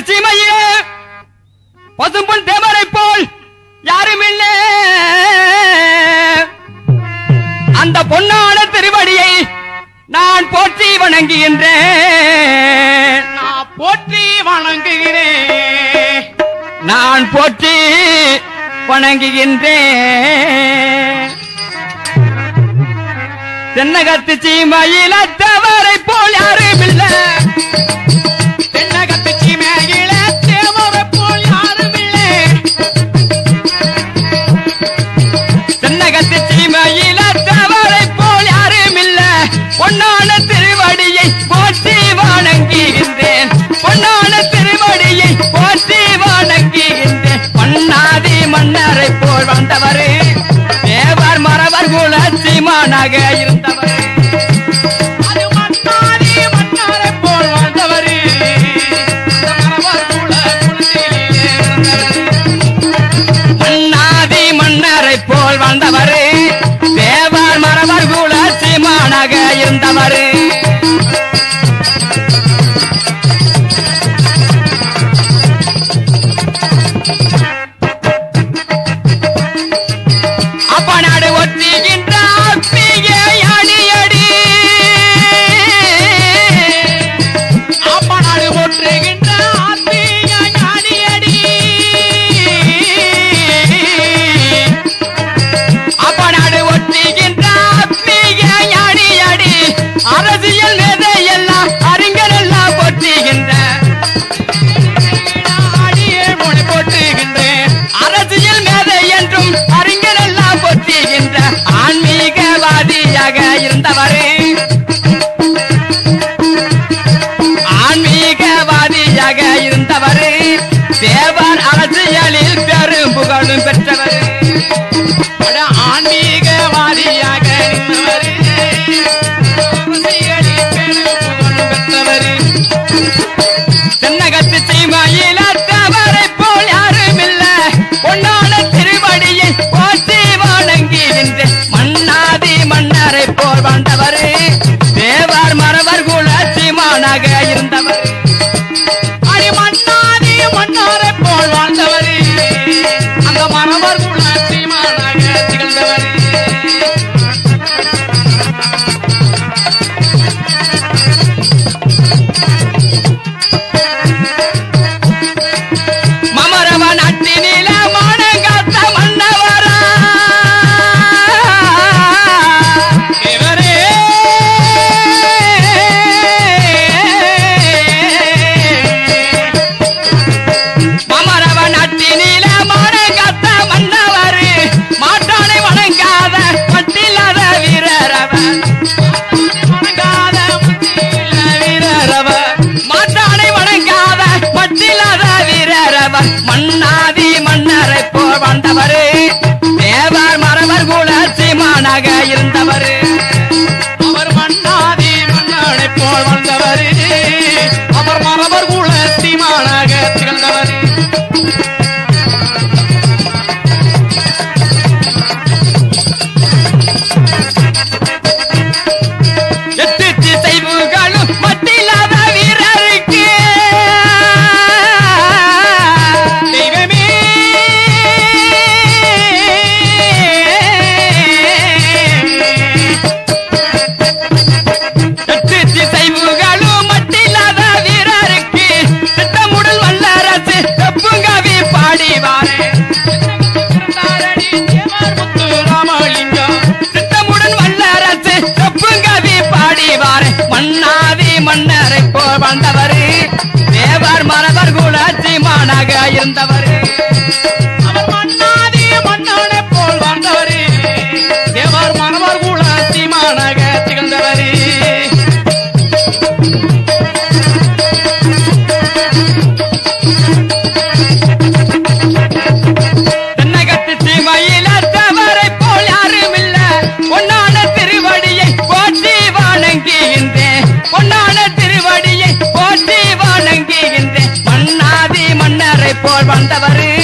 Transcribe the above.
நெடுசீமையே பசும்புல் தேவரை போல் யாரும் இல்லை. அந்த பொன்னான திருவடியை நான் போற்றி வணங்குகின்றேன். நான் போற்றி வணங்குகிறேன். நான் போற்றி வணங்குகின்றேன். தென்னகத்து சீமையில தவறை போ ஆக இருந்தவர் ஆன்மீகவாதியாக இருந்தவர் தேவர் அரசியலில் பெரும் புகழும் பெற்றவர். ஆன்மீகவாதியாக தென்னகத்து செய்வாயே तब வாழ்ந்தவர் தேவர் மலவர் குலச்சி மானாக இருந்தவர். வாழ் வந்தவரே